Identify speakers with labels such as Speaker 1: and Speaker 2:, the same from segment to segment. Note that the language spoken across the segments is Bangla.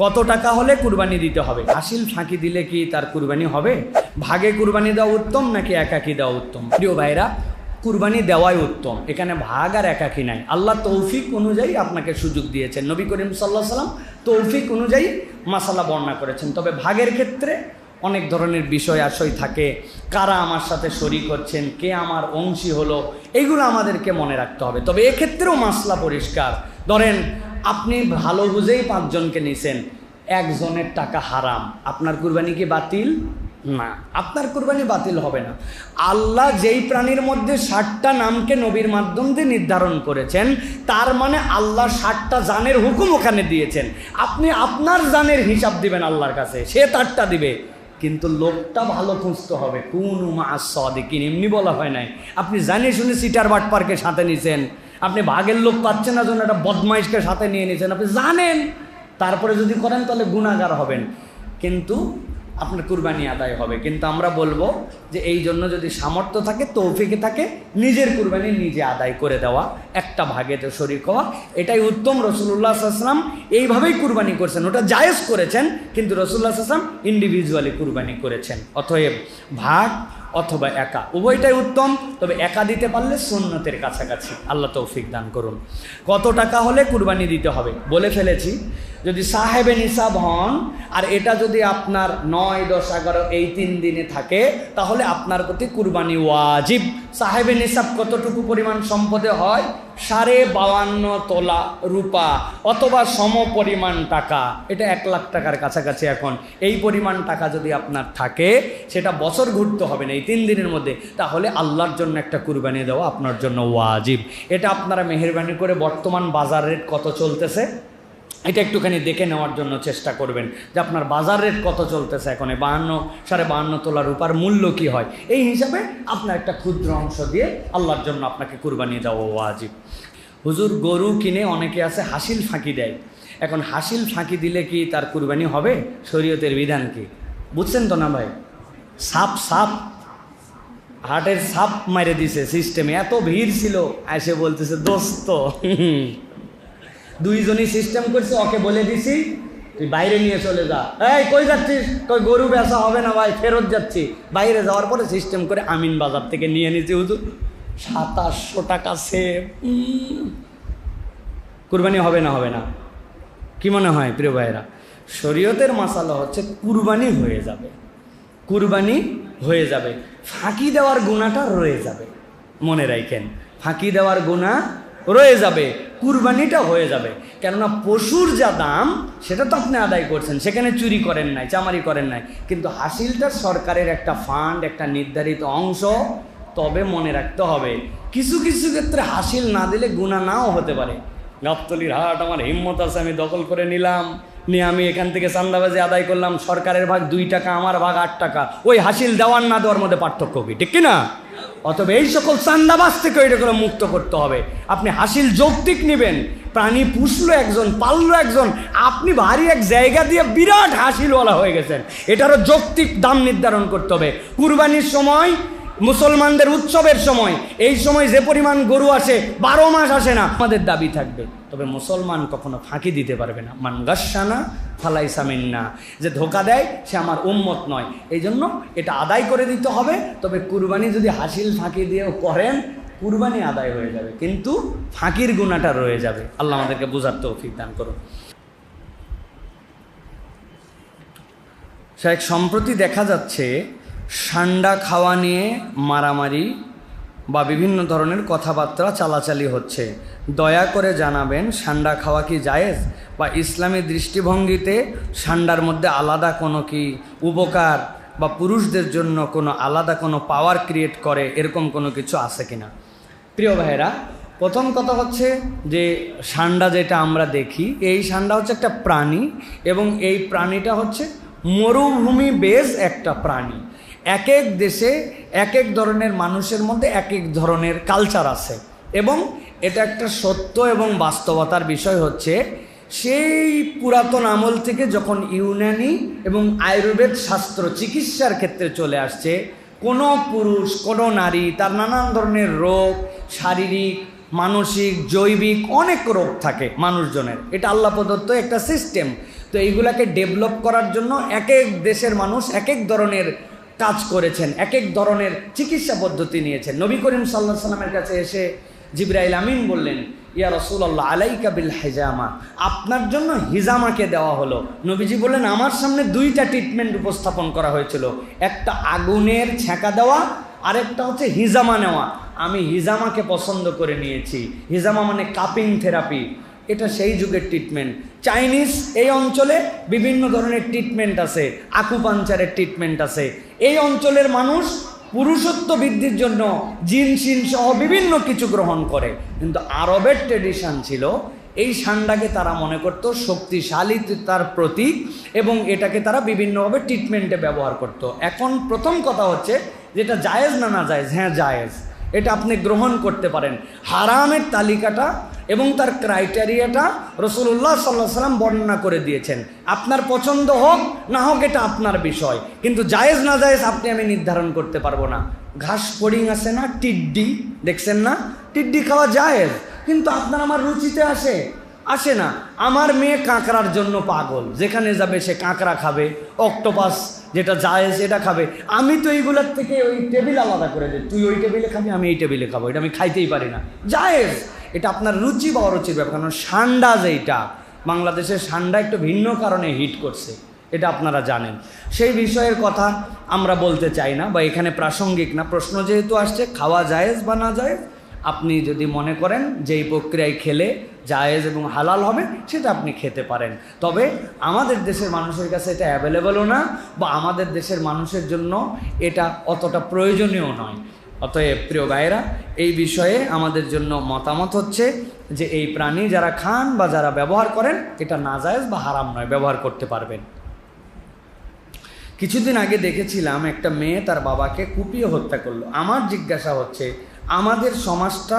Speaker 1: কত টাকা হলে কুরবানি দিতে হবে? হাসিল ফাঁকি দিলে কি তার কুরবানি হবে? ভাগে কুরবানি দেওয়া উত্তম নাকি একাকি দেওয়া উত্তম? প্রিয় ভাইরা কুরবানি দেওয়াই উত্তম। এখানে ভাগ আর একাকি নাই। আল্লাহ তৌফিক অনুযায়ী আপনাকে সুযোগ দিয়েছেন। নবী করিম সাল্লাহ সাল্লাম তৌফিক অনুযায়ী মাসালা বর্ণনা করেছেন। তবে ভাগের ক্ষেত্রে অনেক ধরনের বিষয় আশয় থাকে। কারা আমার সাথে শরিক হচ্ছেন? কে আমার অংশী হলো? এইগুলো আমাদেরকে মনে রাখতে হবে। তবে এক্ষেত্রেও মাসলা পরিষ্কার। ধরেন আপনি ভালো বুঝেই পাঁচজনকে নিছেন, একজনের টাকা হারাম। আপনার কুরবানি কি বাতিল? না, আপনার কুরবানি বাতিল হবে না। আল্লাহ যেই প্রাণীর মধ্যে ষাটটা নামকে নবীর মাধ্যম দিয়ে নির্ধারণ করেছেন, তার মানে আল্লাহ ষাটটা জানের হুকুম ওখানে দিয়েছেন। আপনি আপনার জানের হিসাব দিবেন আল্লাহর কাছে, সে তারটা দিবে। কিন্তু লোকটা ভালো খুঁজতে হবে। কোন মা সদিকিন, এমনি বলা হয় নাই। আপনি জানিয়ে শুনে সিটার বাট পার্কে সাথে নিছেন। আপনি ভাগের লোক পাচ্ছেন না জন্য একটা বদমাইশকে সাথে নিয়ে নিয়েছেন। আপনি জানেন, তারপরে যদি করেন তাহলে গুণাগার হবেন। কিন্তু আপনার কুরবানি আদায় হবে। কিন্তু আমরা বলব যে এই জন্য যদি সামর্থ্য থাকে, তৌফিকে থাকে, নিজের কুরবানি নিজে আদায় করে দেওয়া, একটা ভাগেতে শরিক হওয়া। এটাই উত্তম রসুল্লাহ আসলাম এইভাবেই কুরবানি করছেন। ওটা জায়েজ করেছেন, কিন্তু রসুল্লাহ আসলাম ইন্ডিভিজুয়ালি কুরবানি করেছেন। অতএব ভাগ অথবা একা। উভয়টাই উত্তম, তবে একা দিতে পারলে সুন্নতের কাছাকাছি। আল্লাহ তৌফিক দান করুন। কত টাকা হলে কুরবানি দিতে হবে? বলে ফেলেছি। যদি সাহেবে নিসাব হন, আর এটা যদি আপনার নয়, দশ, এগারো, এই তিন দিনে থাকে, তাহলে আপনার প্রতি কুরবানি ওয়াজিব। সাহেবে নিসাব কতটুকু পরিমাণ সম্পদে হয়? সাড়ে বাউান্ন তোলা রূপা অথবা সম পরিমাণ টাকা। এটা এক লাখ টাকার কাছাকাছি এখন। এই পরিমাণ টাকা যদি আপনার থাকে, সেটা বছর ঘুরতে হবে না, এই তিন দিনের মধ্যে। তাহলে আল্লাহর জন্য একটা কুরবানি দেওয়া আপনার জন্য ওয়াজিব। এটা আপনারা মেহরবানি করে বর্তমান বাজার রেট কত চলতেছে? এটা একটুখানি দেখে নেওয়ার জন্য চেষ্টা করবেন যে আপনার বাজার রেট কত চলতেছে এখন? বাহান্ন, সাড়ে বাহান্ন তোলা রূপার মূল্য কি হয়? এই হিসাবে আপনার একটা ক্ষুদ্র অংশ দিয়ে আল্লাহর জন্য আপনাকে কুরবানি দেওয়া ওয়াজিব। হুজুর গরু কিনে অনেকে আছে হাসিল ফাঁকি দেয়। এখন হাসিল ফাঁকি দিলে কি তার কুরবানি হবে? শরীয়তের বিধান কি? বুঝছেন তো না ভাই? সাপ সাপ, হাটের সাপ মারে দিছে সিস্টেমে এত ভিড় ছিল, এসে বলতেছে, দোস্ত দুইজনই সিস্টেম করছে, ওকে বলে দিছি, তুই বাইরে নিয়ে চলে যা। এই, কই যাচ্ছিস? কই, গরু বেচা হবে না ভাই? ফেরত যাচ্ছি। বাইরে যাওয়ার পরে সিস্টেম করে আমিন বাজার থেকে নিয়ে নিছি, হুজুর। সাতাশশো টাকা সে কুরবানি হবে না হবে না। কি মনে হয়, প্রিয় ভাইরা শরীয়তের মশালা হচ্ছে, কুরবানি হয়ে যাবে। কুরবানি হয়ে যাবে। ফাঁকি দেওয়ার গুণাটা রয়ে যাবে। মনে রাখেন, ফাঁকি দেওয়ার গুণা রয়ে যাবে, কুরবানিটা হয়ে যাবে। কেননা পশুর যা দাম, সেটা তো আপনি আদায় করছেন, সেখানে চুরি করেন নাই, চামারি করেন নাই। কিন্তু হাসিলটা সরকারের একটা ফান্ড একটা নির্ধারিত অংশ, তবে মনে রাখতে হবে, কিছু কিছু ক্ষেত্রে হাসিল না দিলে গুণা নাও হতে পারে। গাবতলির হাট, আমার হিম্মত আছে, আমি দখল করে নিলাম, নিয়ে আমি এখান থেকে চান্দাবাজি আদায় করলাম, সরকারের ভাগ দুই টাকা, আমার ভাগ আট টাকা। ওই হাসিল দেওয়ার না দেওয়ার মধ্যে পার্থক্য কি, ঠিক কিনা? অতএব এই সকল চান্দাবাস থেকে এটাগুলো মুক্ত করতে হবে। আপনি হাসিল যৌক্তিক নেবেন, প্রাণী পুষলো একজন, পাললো একজন, আপনি ভারী এক জায়গা দিয়ে বিরাট হাসিলওয়ালা হয়ে গেছেন। এটারও যৌক্তিক দাম নির্ধারণ করতে হবে। কুরবানির সময় মুসলমানদের উৎসবের সময়, এই সময় যে পরিমাণ গরু আসে, বারো মাস আসে না। আমাদের দাবি থাকবে। তবে মুসলমান কখনো ফাঁকি দিতে পারবে না। মানগাসানা ফালাই সামিন্না যে ধোকা দেয়, সে আমার উম্মত নয়। এই জন্য এটা আদায় করে দিতে হবে। তবে কুরবানি যদি হাসিল ফাঁকি দিয়েও করেন, কুরবানি আদায় হয়ে যাবে। কিন্তু ফাঁকির গুণাটা রয়ে যাবে। আল্লাহ আমাদেরকে বোঝার তৌফিক দান করুন। শেখ সম্প্রতি দেখা যাচ্ছে সান্ডা খাওয়া নিয়ে মারামারি বা বিভিন্ন ধরনের কথাবার্তা চালাচালি হচ্ছে। দয়া করে জানাবেন, সান্ডা খাওয়া কি জায়েজ? বা ইসলামী দৃষ্টিভঙ্গিতে সান্ডার মধ্যে আলাদা কোনো কি উপকার বা পুরুষদের জন্য কোনো আলাদা কোনো পাওয়ার ক্রিয়েট করে, এরকম কোনো কিছু আছে কিনা? প্রিয় ভাইরা প্রথম কথা হচ্ছে যে সান্ডা যেটা আমরা দেখি, এই সান্ডা হচ্ছে একটা প্রাণী এবং এই প্রাণীটা হচ্ছে মরুভূমি বেজ একটা প্রাণী। এক এক দেশে এক এক ধরনের মানুষের মধ্যে এক এক ধরনের কালচার আছে। এবং এটা একটা সত্য এবং বাস্তবতার বিষয় হচ্ছে, সেই পুরাতন আমল থেকে যখন ইউনানি এবং আয়ুর্বেদ শাস্ত্র চিকিৎসার ক্ষেত্রে চলে আসছে, কোনো পুরুষ, কোনো নারী, তার নানান ধরনের রোগ, শারীরিক, মানসিক, জৈবিক অনেক রোগ থাকে মানুষজনের। এটা আল্লাহ প্রদত্ত একটা সিস্টেম তো এইগুলাকে ডেভেলপ করার জন্য এক এক দেশের মানুষ এক এক ধরনের কাজ করেছেন এক এক ধরনের চিকিৎসা পদ্ধতি নিয়েছেন। নবী করিম সাল্লাহ সাল্লামের কাছে এসে জিব্রাইল আমিন বললেন, ইয়া রসুল্লাহ আলাইকা বিল হেজামা। আপনার জন্য হিজামাকে দেওয়া হলো। নবীজি বললেন, আমার সামনে দুইটা ট্রিটমেন্ট উপস্থাপন করা হয়েছিল। একটা আগুনের ছ্যাঁকা দেওয়া, আরেকটা হচ্ছে হিজামা নেওয়া। আমি হিজামাকে পছন্দ করে নিয়েছি। হিজামা মানে কাপিং থেরাপি। এটা সেই যুগের ট্রিটমেন্ট চাইনিজ এই অঞ্চলে বিভিন্ন ধরনের ট্রিটমেন্ট আছে। আকুপাঞ্চারের ট্রিটমেন্ট আছে। এই অঞ্চলের মানুষ পুরুষত্ব বৃদ্ধির জন্য জিন সিন সহ বিভিন্ন কিছু গ্রহণ করে। কিন্তু আরবের ট্রেডিশন ছিল, এই সান্ডাকে তারা মনে করত শক্তিশালীতার প্রতীক এবং এটাকে তারা বিভিন্নভাবে ট্রিটমেন্টে ব্যবহার করত। এখন প্রথম কথা হচ্ছে, যেটা জায়েজ না না জায়েজ? হ্যাঁ জায়েজ। এটা আপনি গ্রহণ করতে পারেন। হারামের তালিকাটা এবং তার ক্রাইটেরিয়াটা রসুল্লাহ সাল্লাহ সাল্লাম বর্ণনা করে দিয়েছেন। আপনার পছন্দ হোক, না হোক, এটা আপনার বিষয়। কিন্তু জায়েজ, না জায়েজ আপনি আমি নির্ধারণ করতে পারব না। ঘাস ফড়িং আছে না, টিড্ডি, দেখছেন না? টিড্ডি খাওয়া জায়েজ, কিন্তু আপনার আমার রুচিতে আসে। আসে না। আমার মেয়ে কাঁকড়ার জন্য পাগল। যেখানে যাবে সে কাঁকড়া খাবে, অক্টোপাস যেটা জায়েজ, এটা খাবে। আমি তো এইগুলোর থেকে ওই টেবিল আলাদা করে দিই। তুই ওই টেবিলে খাবি, আমি এই টেবিলে খাব। এটা আমি খাইতেই পারি না। জায়েজ! এটা আপনার রুচি বা অরুচির ব্যাপার। কারণ সান্ডা যেইটা, বাংলাদেশের সান্ডা একটু ভিন্ন কারণে হিট করছে। এটা আপনারা জানেন। সেই বিষয়ের কথা আমরা বলতে চাই না, বা এখানে প্রাসঙ্গিক না। প্রশ্ন যেহেতু আসছে, খাওয়া জায়েজ বা না জায়েজ, আপনি যদি মনে করেন যে এই প্রক্রিয়ায় খেলে জায়েজ এবং হালাল হবে সেটা আপনি খেতে পারেন। তবে আমাদের দেশের মানুষের কাছে এটা অ্যাভেলেবলও না বা আমাদের দেশের মানুষের জন্য এটা অতটা প্রয়োজনীয় নয়। অতএব প্রিয় ভাইয়েরা, এই বিষয়ে আমাদের জন্য মতামত হচ্ছে যে এই প্রাণী যারা খান বা যারা ব্যবহার করেন, এটা নাজায়েজ বা হারাম নয়, ব্যবহার করতে পারবেন। কিছুদিন আগে দেখেছিলাম একটা মেয়ে তার বাবাকে কুপিয়ে হত্যা করল। আমার জিজ্ঞাসা হচ্ছে আমাদের সমাজটা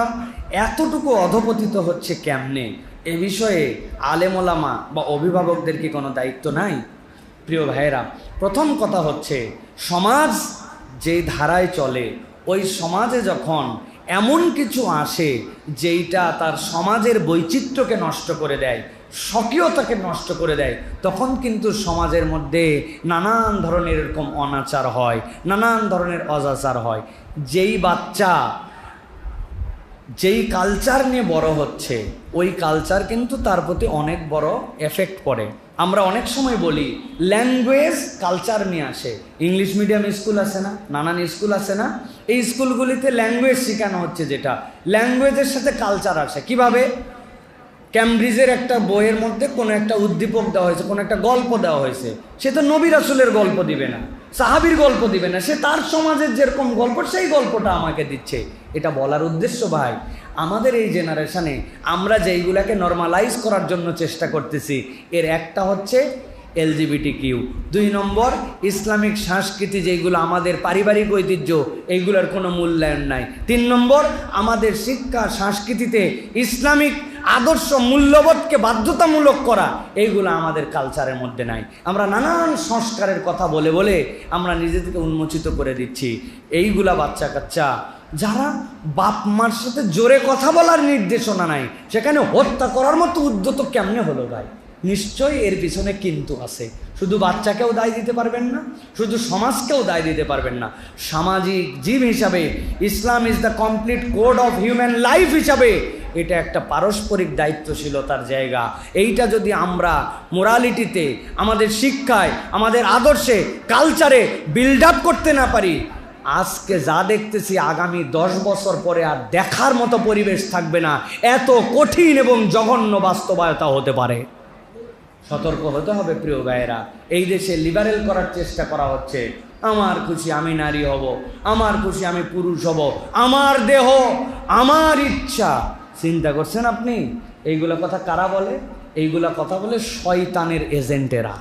Speaker 1: এতটুকু অধপতিত হচ্ছে কেমনে? এ বিষয়ে আলেমোলামা বা অভিভাবকদের কি কোনো দায়িত্ব নাই? প্রিয় ভাইয়েরা, প্রথম কথা হচ্ছে, সমাজ যেই ধারায় চলে, ওই সমাজে যখন এমন কিছু আসে যেইটা তার সমাজের বৈচিত্র্যকে নষ্ট করে দেয়, স্বকীয়তাকে নষ্ট করে দেয়, তখন কিন্তু সমাজের মধ্যে নানান ধরনের এরকম অনাচার হয়, নানান ধরনের অজাচার হয়। যেই বাচ্চা যেই কালচার নিয়ে বড় হচ্ছে, ওই কালচার কিন্তু তার প্রতি অনেক বড় এফেক্ট পড়ে। আমরা অনেক সময় বলি ল্যাঙ্গুয়েজ কালচার নিয়ে আসে। ইংলিশ মিডিয়াম স্কুল আছে না, নানান স্কুল আছে না। এই স্কুলগুলিতে ল্যাঙ্গুয়েজ শেখানো হচ্ছে যেটা। ল্যাঙ্গুয়েজের সাথে কালচার আসে। কীভাবে? ক্যামব্রিজের একটা বইয়ের মধ্যে কোনো একটা উদ্দীপক দেওয়া হয়েছে, কোনো একটা গল্প দেওয়া হয়েছে। সে তো নবী রাসুলের গল্প দিবে না, সাহাবির গল্প দিবে না, সে তার সমাজের যেরকম গল্প, সেই গল্পটা আমাকে দিচ্ছে। এটা বলার উদ্দেশ্য ভাই, আমাদের এই জেনারেশানে আমরা যেইগুলাকে নর্মালাইজ করার জন্য চেষ্টা করতেছি, এর একটা হচ্ছে এলজিবিটি কিউ দুই নম্বর, ইসলামিক সংস্কৃতি যেগুলো আমাদের পারিবারিক ঐতিহ্য, এইগুলোর কোনো মূল্যায়ন নাই। তিন নম্বর, আমাদের শিক্ষা সংস্কৃতিতে ইসলামিক আদর্শ মূল্যবোধকে বাধ্যতামূলক করা, এইগুলো আমাদের কালচারের মধ্যে নাই। আমরা নানান সংস্কারের কথা বলে বলে আমরা নিজেদেরকে উন্মোচিত করে দিচ্ছি। এইগুলা বাচ্চা কাচ্চা যারা বাপ মার সাথে জোরে কথা বলার নির্দেশনা নাই, সেখানে হত্যা করার মতো উদ্যত কেমনে হলো ভাই? নিশ্চয়ই এর পিছনে কিন্তু আছে। শুধু বাচ্চাকেও দায় দিতে পারবেন না, শুধু সমাজকেও দায় দিতে পারবেন না। সামাজিক জীব হিসাবে Islam is the complete code of human life হিসাবে এটা একটা পারস্পরিক দায়িত্বশীলতার জায়গা। এইটা যদি আমরা মোরালিটিতে আমাদের শিক্ষায়, আমাদের আদর্শে কালচারে বিল্ড আপ করতে না পারি, আজকে যা দেখতেছি আগামী দশ বছর পরে আর দেখার মতো পরিবেশ থাকবে না। এত কঠিন এবং জঘন্য বাস্তবায়তা হতে পারে। সতর্ক হতে হবে প্রিয় ভাইয়েরা। এই দেশে লিবারেল করার চেষ্টা করা হচ্ছে। আমার খুশি আমি নারী হব, আমার খুশি আমি পুরুষ হব, আমার দেহ, আমার ইচ্ছা। চিন্তা করছেন আপনি? এইগুলো কথা কারা বলে? এইগুলা কথা বলে শয়তানের এজেন্টেরা।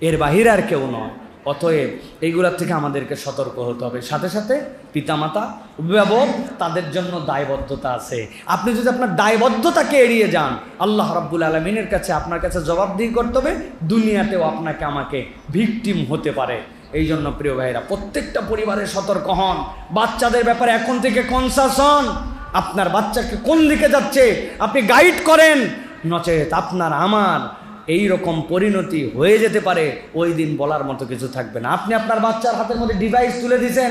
Speaker 1: এর বাহির আর কেউ নয়। অতএব এইগুলোর থেকে আমাদেরকে সতর্ক হতে হবে। সাথে সাথে পিতামাতা, অভিভাবক, তাদের জন্য দায়বদ্ধতা আছে। আপনি যদি আপনার দায়বদ্ধতাকে এড়িয়ে যান, আল্লাহ রাব্বুল আলমিনের কাছে আপনার কাছে জবাবদিহি করতে হবে, দুনিয়াতেও আপনাকে আমাকে ভিকটিম হতে পারে। এই জন্য প্রিয় ভাইরা প্রত্যেকটা পরিবারের সতর্ক হন। বাচ্চাদের ব্যাপারে এখন থেকে কনসাস হন। আপনার বাচ্চাকে কোন দিকে যাচ্ছে, আপনি গাইড করেন। নচেত আপনার, আমার এই রকম পরিণতি হয়ে যেতে পারে, ওই দিন বলার মতো কিছু থাকবে না। আপনি আপনার বাচ্চার হাতের মধ্যে ডিভাইস তুলে দিয়েছেন,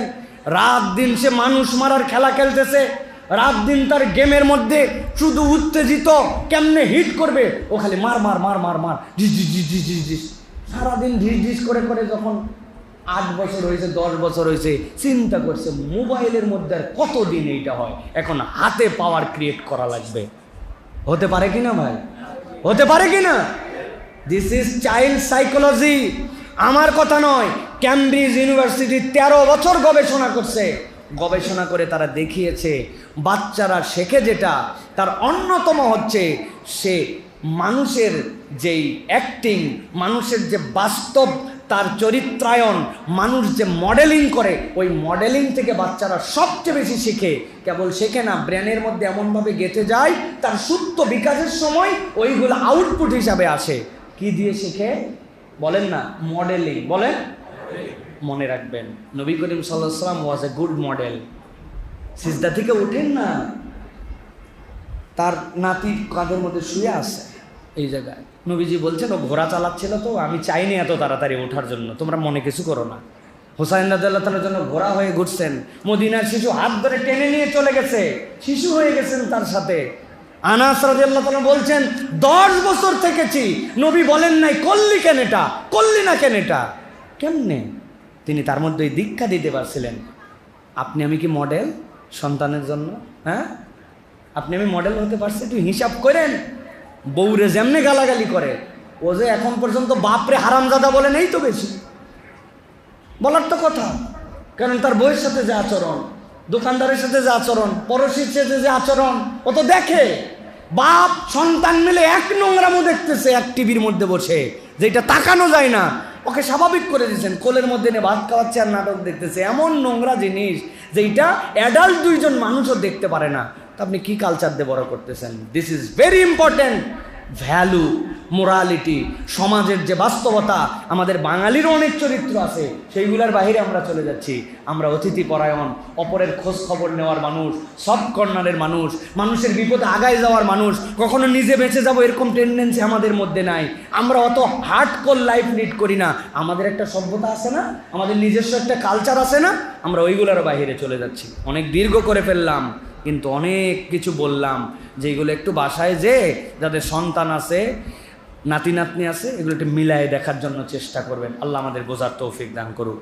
Speaker 1: রাত দিন সে মানুষ মারার খেলা খেলতেছে, রাত দিন তার গেমের মধ্যে শুধু উত্তেজিত, কেমনে হিট করবে, ও খালি মার মার মার মার মার ঢিস ঢিস ঢিস ঢিস ঢিস ঢিস সারাদিন ঢিস ঢিস করে করে যখন আট বছর হয়েছে, দশ বছর হয়েছে, চিন্তা করছে মোবাইলের মধ্যে আর কতদিন এইটা হয়? এখন হাতে পাওয়ার ক্রিয়েট করা লাগবে। হতে পারে কি না ভাই? হতে পারে কি না দিস ইজ চাইল্ড সাইকোলজি আমার কথা নয় ক্যামব্রিজ ইউনিভার্সিটি তেরো বছর গবেষণা করছে। গবেষণা করে তারা দেখিয়েছে, বাচ্চারা শেখে যেটা, তার অন্যতম হচ্ছে সে মানুষের যেই অ্যাক্টিং মানুষের যে বাস্তব, তার চরিত্রায়ন, মানুষ যে মডেলিং করে, ওই মডেলিং থেকে বাচ্চারা সবচেয়ে বেশি শেখে। কেবল শেখে না, ব্রেনের মধ্যে এমনভাবে গেঁথে যায়, তার সুপ্ত বিকাশের সময় ওইগুলো আউটপুট হিসাবে আসে। কি দিয়ে শেখে? বলেন না মডেলিং বলেন। মনে রাখবেন, নবী করিম সাল্লাম ওয়াজ এ গুড মডেল সিজদা থেকে উঠেন না, তার নাতি কাঁধের মধ্যে শুয়ে আছে। এই জায়গায়। নবীজি বলছেন, ও ঘোড়া চালাচ্ছিল তো, আমি চাইনি এত তাড়াতাড়ি ওঠার জন্য, তোমরা মনে কিছু করো না। হোসাইন রাজাল্লাহ তালার জন্য ঘোড়া হয়ে ঘুরছেন, মদিনার শিশু হাত ধরে টেনে নিয়ে চলে গেছে, শিশু হয়ে গেছেন তার সাথে। আনাস রাজিয়াল্লাহ বলছেন, দশ বছর থেকেছি, নবী বলেন নাই, করলি কেন এটা? করলি না কেন এটা? কেমনে? তিনি তার মধ্যে দীক্ষা দিতে পারছিলেন। আপনি আমি কি মডেল সন্তানের জন্য? হ্যাঁ? আপনি আমি মডেল হতে পারছি, একটু হিসাব করেন। বউরে যেমনে গালাগালি করে, ও যে এখন পর্যন্ত বাপরে হারামজাদা বলে নেই তো বেশি। বলার তো কথা। কারণ তার বইয়ের সাথে যে আচরণ দোকানদারের সাথে যে আচরণ, পড়োশির সাথে যে আচরণ, ও তো দেখে। বাপ, সন্তান মিলে এক নোংরামো দেখতেছে এক টিভির মধ্যে বসে, যেটা তাকানো যায় না। ওকে স্বাভাবিক করে দিয়েছেন, কোলের মধ্যে নিয়ে ভাত খাওয়াচ্ছে আর নাটক দেখতেছে। এমন নোংরা জিনিস যেটা অ্যাডাল্ট দুইজন মানুষও দেখতে পারে না। তা আপনি কি কালচার দিয়ে বড় করতেছেন? This is very important value morality সমাজের যে বাস্তবতা, আমাদের বাঙালিরও অনেক চরিত্র আছে, সেইগুলোর বাহিরে আমরা চলে যাচ্ছি। আমরা অতিথি পরায়ণ, অপরের খোঁজ খবর নেওয়ার মানুষ, সব কর্নারের মানুষ, মানুষের বিপদে আগায় যাওয়ার মানুষ, কখনো নিজে বেঁচে যাব এরকম টেন্ডেন্সি আমাদের মধ্যে নাই। আমরা অত হার্ড কোর লাইফ লিড করি না। আমাদের একটা সভ্যতা আছে না? আমাদের নিজস্ব একটা কালচার আছে না? আমরা ওইগুলোর বাহিরে চলে যাচ্ছি। অনেক দীর্ঘ করে ফেললাম, কিন্তু অনেক কিছু বললাম। যেগুলো একটু বাসায় যে যাদের সন্তান আছে নাতি নাতনি আছে এগুলো একটু মিলায় দেখার জন্য চেষ্টা করবেন। আল্লাহ আমাদের বোঝার তৌফিক দান করুক।